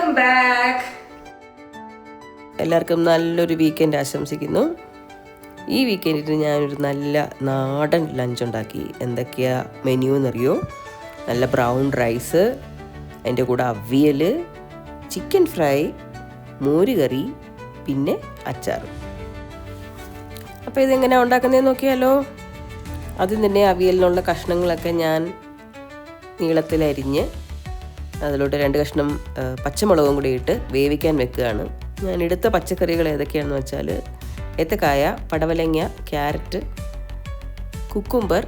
Welcome back എല്ലാവർക്കും നല്ലൊരു weekend ആശംസിക്കുന്നു. ഈ വീക്കെൻഡിന് ഞാനൊരു നല്ല നാടൻ ലഞ്ച് ഉണ്ടാക്കി. എന്തൊക്കെയാ മെനു എന്നറിയോ? നല്ല ബ്രൗൺ റൈസ് അതിന്റെ കൂടെ അവിയൽ ചിക്കൻ ഫ്രൈ മോരുകറി പിന്നെ അച്ചാർ അപ്പോൾ ഇതെങ്ങനെയാണ് ഉണ്ടാക്കുന്നതെന്ന് നോക്കിയാലോ? ആദ്യം തന്നെ അവിയലിനുള്ള കഷ്ണങ്ങളൊക്കെ ഞാൻ നീളത്തിലരിഞ്ഞ് അതിലോട്ട് രണ്ട് കഷ്ണം പച്ചമുളകും കൂടി ഇട്ട് വേവിക്കാൻ വെക്കുകയാണ്. ഞാൻ എടുത്ത പച്ചക്കറികൾ ഏതൊക്കെയാണെന്ന് വെച്ചാൽ ഏത്തക്കായ പടവലങ്ങ ക്യാരറ്റ് കുക്കുംബർ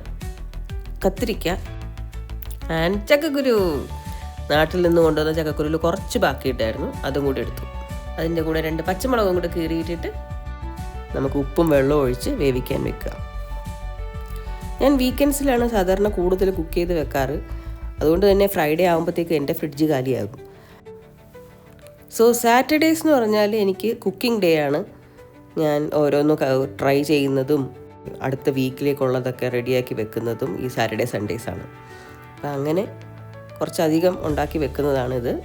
കത്തിരിക്ക ആൻഡ് ചക്കക്കുരു. നാട്ടിൽ നിന്ന് കൊണ്ടുവന്ന ചക്കക്കുരുവിൽ കുറച്ച് ബാക്കിയിട്ടായിരുന്നു അതും കൂടി എടുത്തു. അതിന്റെ കൂടെ രണ്ട് പച്ചമുളകും കൂടി കീറിയിട്ടിട്ട് നമുക്ക് ഉപ്പും വെള്ളവും ഒഴിച്ച് വേവിക്കാൻ വെക്കുക. ഞാൻ വീക്കെൻഡ്സിലാണ് സാധാരണ കൂടുതൽ കുക്ക് ചെയ്ത് വെക്കാറ്. അതുകൊണ്ട് തന്നെ ഫ്രൈഡേ ആകുമ്പോഴത്തേക്ക് എന്റെ ഫ്രിഡ്ജ് കാലിയാകും. സോ സാറ്റർഡേസ് എന്ന് പറഞ്ഞാൽ എനിക്ക് കുക്കിംഗ് ഡേ ആണ്. ഞാൻ ഓരോന്നും ട്രൈ ചെയ്യുന്നതും അടുത്ത വീക്കിലേക്കുള്ളതൊക്കെ റെഡിയാക്കി വെക്കുന്നതും ഈ സാറ്റർഡേ സൺഡേസ് ആണ്. അപ്പം അങ്ങനെ കുറച്ചധികം ഉണ്ടാക്കി വെക്കുന്നതാണിത്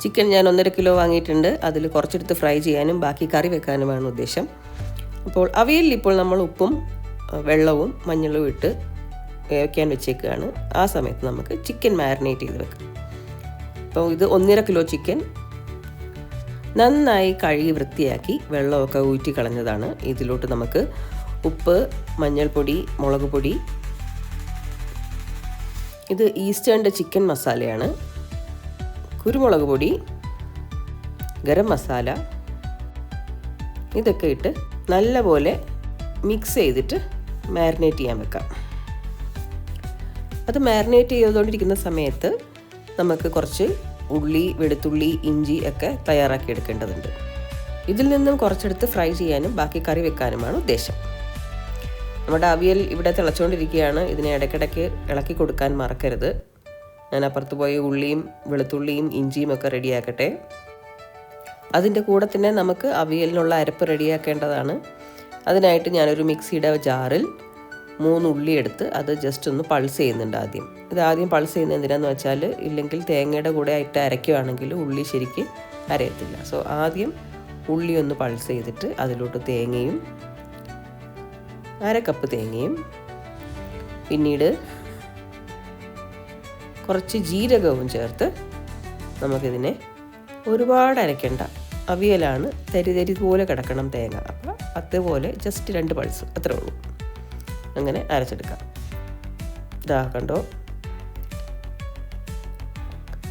ചിക്കൻ ഞാൻ ഒന്നര കിലോ വാങ്ങിയിട്ടുണ്ട്. അതിൽ കുറച്ചെടുത്ത് ഫ്രൈ ചെയ്യാനും ബാക്കി കറി വെക്കാനുമാണ് ഉദ്ദേശം. അപ്പോൾ അവയിൽ ഇപ്പോൾ നമ്മൾ ഉപ്പും വെള്ളവും മഞ്ഞളും ഇട്ട് വേവിക്കാൻ വെച്ചേക്കുകയാണ് ആ സമയത്ത് നമുക്ക് ചിക്കൻ മാരിനേറ്റ് ചെയ്ത് വെക്കാം. അപ്പോൾ ഇത് ഒന്നര കിലോ ചിക്കൻ നന്നായി കഴുകി വൃത്തിയാക്കി വെള്ളമൊക്കെ ഊറ്റി കളഞ്ഞതാണ്. ഇതിലോട്ട് നമുക്ക് ഉപ്പ് മഞ്ഞൾപ്പൊടി മുളക് പൊടി. ഇത് ഈസ്റ്റേണിന്റെ ചിക്കൻ മസാലയാണ്. കുരുമുളക് പൊടി ഗരം മസാല. ഇതൊക്കെ ഇട്ട് നല്ലപോലെ മിക്സ് ചെയ്തിട്ട് മാരിനേറ്റ് ചെയ്യാൻ വെക്കാം. അത് മാരിനേറ്റ് ചെയ്തുകൊണ്ടിരിക്കുന്ന സമയത്ത് നമുക്ക് കുറച്ച് ഉള്ളി വെളുത്തുള്ളി ഇഞ്ചി ഒക്കെ തയ്യാറാക്കി എടുക്കേണ്ടതുണ്ട്. ഇതിൽ നിന്നും കുറച്ചെടുത്ത് ഫ്രൈ ചെയ്യാനും ബാക്കി കറി വെക്കാനുമാണ് ഉദ്ദേശം. നമ്മുടെ അവിയൽ ഇവിടെ തിളച്ചുകൊണ്ടിരിക്കുകയാണ്. ഇതിനെ ഇടയ്ക്കിടയ്ക്ക് ഇളക്കി കൊടുക്കാൻ മറക്കരുത്. ഞാൻ അപ്പുറത്ത് പോയി ഉള്ളിയും വെളുത്തുള്ളിയും ഇഞ്ചിയും ഒക്കെ റെഡിയാക്കട്ടെ. അതിന്റെ കൂടെ തന്നെ നമുക്ക് അവിയലിനുള്ള അരപ്പ് റെഡിയാക്കേണ്ടതാണ്. അതിനായിട്ട് ഞാനൊരു മിക്സിയുടെ ജാറിൽ മൂന്ന് ഉള്ളി എടുത്ത് അത് ജസ്റ്റ് ഒന്ന് പൾസ് ചെയ്യുന്നുണ്ട് ആദ്യം. ഇത് ആദ്യം പൾസ് ചെയ്യുന്നത് എന്തിനാന്ന് വെച്ചാൽ ഇല്ലെങ്കിൽ തേങ്ങയുടെ കൂടെ ആയിട്ട് അരയ്ക്കുകയാണെങ്കിൽ ഉള്ളി ശരിക്ക് അരയത്തില്ല. സോ ആദ്യം ഉള്ളി ഒന്ന് പൾസ് ചെയ്തിട്ട് അതിലോട്ട് തേങ്ങയും അര കപ്പ് തേങ്ങയും പിന്നീട് കുറച്ച് ജീരകവും ചേർത്ത് നമുക്കിതിനെ ഒരുപാട് അരയ്ക്കേണ്ട. അവിയലാണ് തരി തരി പോലെ കിടക്കണം തേങ്ങ. അപ്പോൾ അതുപോലെ ജസ്റ്റ് രണ്ട് പൾസ് അത്രേ ഉള്ളൂ. അങ്ങനെ അരച്ചെടുക്കാം. ഇതാ കണ്ടോ?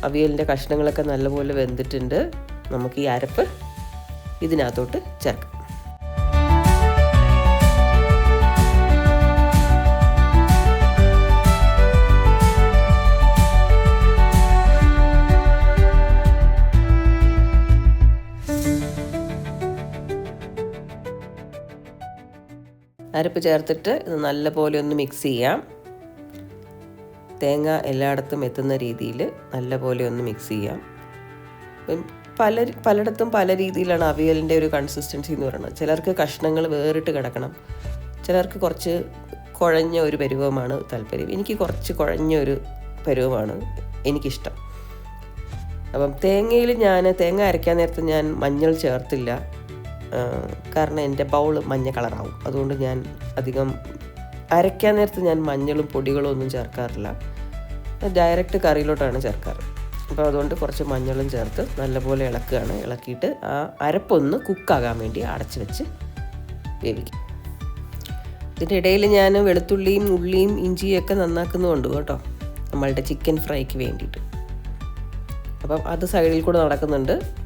അവിയലിന്റെ കഷ്ണങ്ങളൊക്കെ നല്ലപോലെ വെന്തിട്ടുണ്ട്. നമുക്ക് ഈ അരപ്പ് ഇതിനകത്തോട്ട് ചേർക്കാം. അരപ്പ് ചേർത്തിട്ട് ഇത് നല്ലപോലെ ഒന്ന് മിക്സ് ചെയ്യാം. തേങ്ങ എല്ലായിടത്തും എത്തുന്ന രീതിയിൽ നല്ലപോലെ ഒന്ന് മിക്സ് ചെയ്യാം. പല പലയിടത്തും പല രീതിയിലാണ് അവിയലിന്റെ ഒരു കൺസിസ്റ്റൻസി എന്ന് പറയുന്നത്. ചിലർക്ക് കഷ്ണങ്ങൾ വേറിട്ട് കിടക്കണം. ചിലർക്ക് കുറച്ച് കുഴഞ്ഞ ഒരു പരുവമാണ് താല്പര്യം. എനിക്ക് കുറച്ച് കുഴഞ്ഞ ഒരു പരുവമാണ് എനിക്കിഷ്ടം. അപ്പം തേങ്ങയിൽ ഞാൻ തേങ്ങ അരയ്ക്കാൻ നേരത്ത് ഞാൻ മഞ്ഞൾ ചേർത്തില്ല. കാരണം എന്റെ ബൗൾ മഞ്ഞ കളറാവും. അതുകൊണ്ട് ഞാൻ അധികം അരയ്ക്കാൻ നേരത്ത് ഞാൻ മഞ്ഞളും പൊടികളും ഒന്നും ചേർക്കാറില്ല. ഡയറക്റ്റ് കറിയിലോട്ടാണ് ചേർക്കാറ്. അപ്പോൾ അതുകൊണ്ട് കുറച്ച് മഞ്ഞളും ചേർത്ത് നല്ലപോലെ ഇളക്കുകയാണ്. ഇളക്കിയിട്ട് ആ അരപ്പൊന്ന് കുക്കാകാൻ വേണ്ടി അടച്ച് വെച്ച് വേവിക്കും. ഇതിന്റെ ഇടയിൽ ഞാൻ വെളുത്തുള്ളിയും ഉള്ളിയും ഇഞ്ചിയും ഒക്കെ നന്നാക്കുന്നുണ്ട് കേട്ടോ. നമ്മളുടെ ചിക്കൻ ഫ്രൈക്ക് വേണ്ടിയിട്ട്. അപ്പം അത് സൈഡിൽ കൂടെ നടക്കുന്നുണ്ട്.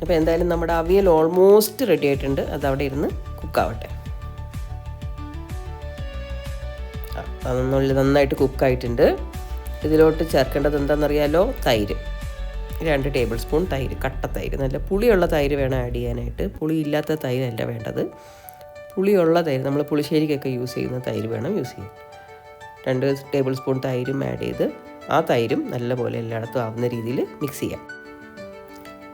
അപ്പോൾ എന്തായാലും നമ്മുടെ അവിയൽ ഓൾമോസ്റ്റ് റെഡി ആയിട്ടുണ്ട്. അതവിടെ ഇരുന്ന് കുക്കാവട്ടെ അതൊന്നുള്ളിൽ നന്നായിട്ട് കുക്കായിട്ടുണ്ട് ഇതിലോട്ട് ചേർക്കേണ്ടത് എന്താണെന്നറിയാലോ? തൈര്. രണ്ട് ടേബിൾ സ്പൂൺ തൈര് കട്ട തൈര്. നല്ല പുളിയുള്ള തൈര് വേണം ആഡ് ചെയ്യാനായിട്ട്. പുളി ഇല്ലാത്ത തൈരല്ല വേണ്ടത്. പുളിയുള്ള തൈര് നമ്മൾ പുളിശ്ശേരിക്കൊക്കെ യൂസ് ചെയ്യുന്ന തൈര് വേണം യൂസ് ചെയ്യാൻ. രണ്ട് ടേബിൾ സ്പൂൺ തൈരും ആഡ് ചെയ്ത് ആ തൈരും നല്ലപോലെ എല്ലായിടത്തും ആവുന്ന രീതിയിൽ മിക്സ് ചെയ്യാം.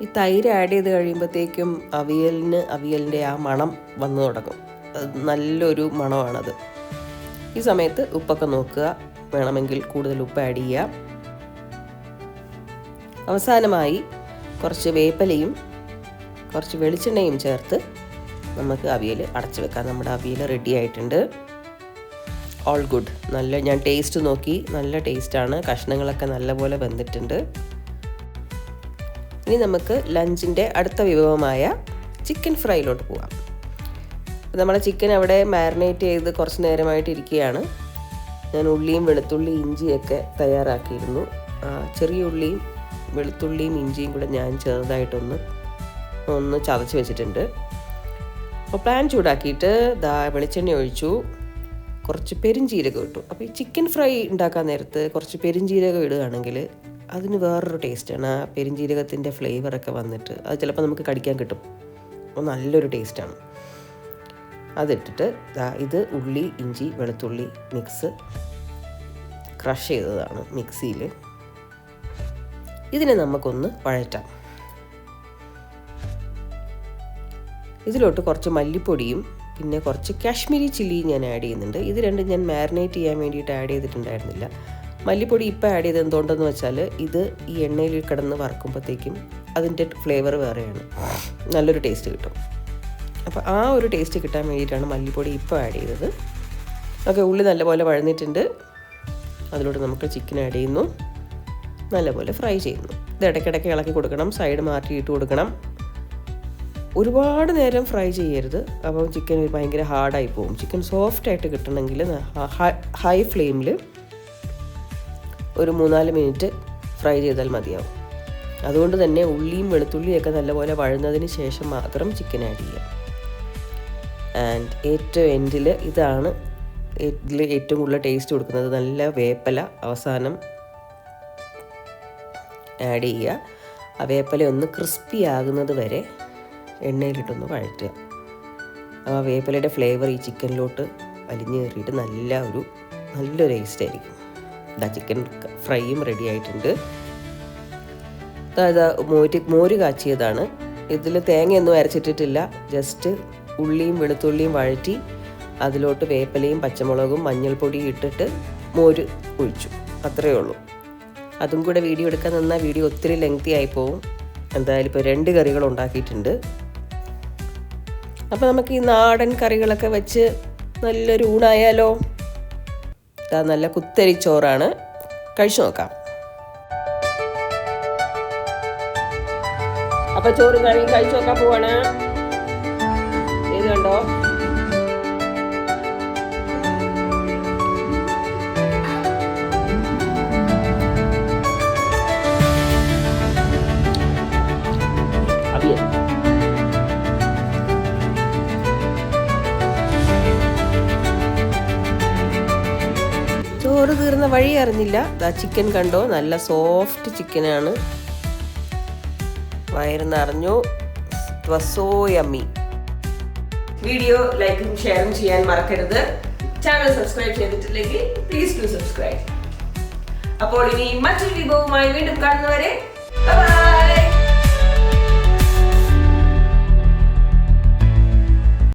ഈ തൈര് ആഡ് ചെയ്ത് കഴിയുമ്പോഴത്തേക്കും അവിയലിന് അവിയലിന്റെ ആ മണം വന്നു തുടങ്ങും. നല്ലൊരു മണമാണത്. ഈ സമയത്ത് ഉപ്പൊക്കെ നോക്കുക. വേണമെങ്കിൽ കൂടുതൽ ഉപ്പ് ആഡ് ചെയ്യുക. അവസാനമായി കുറച്ച് വേപ്പലയും കുറച്ച് വെളിച്ചെണ്ണയും ചേർത്ത് നമുക്ക് അവിയൽ അടച്ചു വെക്കാം. നമ്മുടെ അവിയൽ റെഡി ആയിട്ടുണ്ട്. ഓൾ ഗുഡ് നല്ല ഞാൻ ടേസ്റ്റ് നോക്കി. നല്ല ടേസ്റ്റാണ് കഷ്ണങ്ങളൊക്കെ നല്ലപോലെ വെന്തിട്ടുണ്ട്. ഇനി നമുക്ക് ലഞ്ചിന്റെ അടുത്ത വിഭവമായ ചിക്കൻ ഫ്രൈയിലോട്ട് പോവാം. നമ്മുടെ ചിക്കൻ അവിടെ മാരിനേറ്റ് ചെയ്ത് കുറച്ച് നേരമായിട്ട് ഇരിക്കുകയാണ്. ഞാൻ ഉള്ളിയും വെളുത്തുള്ളിയും ഇഞ്ചിയൊക്കെ തയ്യാറാക്കിയിരുന്നു. ചെറിയ ഉള്ളിയും വെളുത്തുള്ളിയും ഇഞ്ചിയും കൂടെ ഞാൻ ചെറുതായിട്ടൊന്ന് ഒന്ന് ചതച്ച് വെച്ചിട്ടുണ്ട്. അപ്പോൾ പ്ലാൻ ചൂടാക്കിയിട്ട് ദാ വെളിച്ചെണ്ണ ഒഴിച്ചു. കുറച്ച് പെരിഞ്ചീരകം ഇട്ടു. അപ്പോൾ ഈ ചിക്കൻ ഫ്രൈ ഉണ്ടാക്കാൻ നേരത്ത് കുറച്ച് പെരിഞ്ചീരകം ഇടുകയാണെങ്കിൽ അതിന് വേറൊരു ടേസ്റ്റാണ്. ആ പെരിഞ്ചീരകത്തിന്റെ ഫ്ലേവറൊക്കെ വന്നിട്ട് അത് ചിലപ്പോൾ നമുക്ക് കടിക്കാൻ കിട്ടും. അപ്പോൾ നല്ലൊരു ടേസ്റ്റാണ്. അതിട്ടിട്ട് ഇത് ഉള്ളി ഇഞ്ചി വെളുത്തുള്ളി മിക്സ് ക്രഷ് ചെയ്തതാണ് മിക്സിയിൽ. ഇതിനെ നമുക്കൊന്ന് വഴറ്റാം. ഇതിലോട്ട് കുറച്ച് മല്ലിപ്പൊടിയും പിന്നെ കുറച്ച് കാശ്മീരി ചില്ലിയും ഞാൻ ആഡ് ചെയ്യുന്നുണ്ട്. ഇത് രണ്ടും ഞാൻ മാരിനേറ്റ് ചെയ്യാൻ വേണ്ടിയിട്ട് ആഡ് ചെയ്തിട്ടുണ്ടായിരുന്നില്ല. മല്ലിപ്പൊടി ഇപ്പോൾ ആഡ് ചെയ്ത് എന്തുകൊണ്ടെന്ന് വെച്ചാൽ ഇത് ഈ എണ്ണയിൽ കിടന്ന് വറക്കുമ്പോഴത്തേക്കും അതിന്റെ ഫ്ലേവർ വേറെയാണ്. നല്ലൊരു ടേസ്റ്റ് കിട്ടും. അപ്പോൾ ആ ഒരു ടേസ്റ്റ് കിട്ടാൻ വേണ്ടിയിട്ടാണ് മല്ലിപ്പൊടി ഇപ്പോൾ ആഡ് ചെയ്തത്. ഓക്കെ ഉള്ളി നല്ലപോലെ വഴന്നിട്ടുണ്ട്. അതിലൂടെ നമുക്ക് ചിക്കൻ ആഡ് ചെയ്യുന്നു. നല്ലപോലെ ഫ്രൈ ചെയ്യുന്നു. ഇത് ഇടയ്ക്കിടയ്ക്ക് ഇളക്കി കൊടുക്കണം സൈഡ് മാറ്റിയിട്ട് കൊടുക്കണം. ഒരുപാട് നേരം ഫ്രൈ ചെയ്യരുത്. അപ്പം ചിക്കൻ ഭയങ്കര ഹാർഡായി പോകും. ചിക്കൻ സോഫ്റ്റ് ആയിട്ട് കിട്ടണമെങ്കിൽ ഹൈ ഫ്ലെയിമിൽ ഒരു മൂന്നാൽ മിനിറ്റ് ഫ്രൈ ചെയ്താൽ മതിയാവും. അതുകൊണ്ട് തന്നെ ഉള്ളിയും വെളുത്തുള്ളിയൊക്കെ നല്ലപോലെ വഴുന്നതിന് ശേഷം മാത്രം ചിക്കൻ ആഡ് ചെയ്യാം. ആൻഡ് ഏറ്റവും എൻഡിൽ ഇതാണ് ഇതിൽ ഏറ്റവും കൂടുതൽ ടേസ്റ്റ് കൊടുക്കുന്നത്. നല്ല വേപ്പല അവസാനം ആഡ് ചെയ്യുക. ആ വേപ്പല ഒന്ന് ക്രിസ്പി ആകുന്നത് വരെ എണ്ണയിലിട്ടൊന്ന് വഴറ്റുക. ആ വേപ്പലയുടെ ഫ്ലേവർ ഈ ചിക്കനിലോട്ട് അലിഞ്ഞു കയറിയിട്ട് നല്ല ഒരു നല്ലൊരു ടേസ്റ്റ് ആയിരിക്കും. ഇതാ ചിക്കൻ ഫ്രൈയും റെഡി ആയിട്ടുണ്ട്. അതായത് മോര് മോര് കാച്ചിയതാണ്. ഇതിൽ തേങ്ങയൊന്നും അരച്ചിട്ടിട്ടില്ല. ജസ്റ്റ് ഉള്ളിയും വെളുത്തുള്ളിയും വഴറ്റി അതിലോട്ട് വേപ്പലയും പച്ചമുളകും മഞ്ഞൾപ്പൊടിയും ഇട്ടിട്ട് മോര് ഒഴിച്ചു. അത്രയേ ഉള്ളൂ. അതും കൂടെ വീഡിയോ എടുക്കാൻ നിന്നാൽ വീഡിയോ ഒത്തിരി ലെങ്തി ആയി പോവും. എന്തായാലും ഇപ്പോൾ രണ്ട് കറികൾ ഉണ്ടാക്കിയിട്ടുണ്ട്. അപ്പോൾ നമുക്ക് ഈ നാടൻ കറികളൊക്കെ വെച്ച് നല്ലൊരു ഊണായാലോ? ഇതാ നല്ല കുത്തരി ചോറാണ്. കഴിച്ചു നോക്കാം. അപ്പൊ ചോറ് കറിയും കഴിച്ചു നോക്കാൻ പോവാണ്. ഇത് കണ്ടോ? തീർന്ന വഴി അറിഞ്ഞില്ല. ദാ ചിക്കൻ കണ്ടോ? നല്ല സോഫ്റ്റ് ചിക്കനാണ് വയറ് നിറഞ്ഞു സോ യമ്മി വീഡിയോ ലൈക്കും ഷെയറും ചെയ്യാൻ മറക്കരുത്. ചാനൽ സബ്സ്ക്രൈബ് ചെയ്തിട്ടില്ലെങ്കിൽ പ്ലീസ് ടു സബ്സ്ക്രൈബ് അപ്പോൾ ഇനി മറ്റൊരു വിഭവവുമായി വീണ്ടും കാണുന്നവരെ ബൈ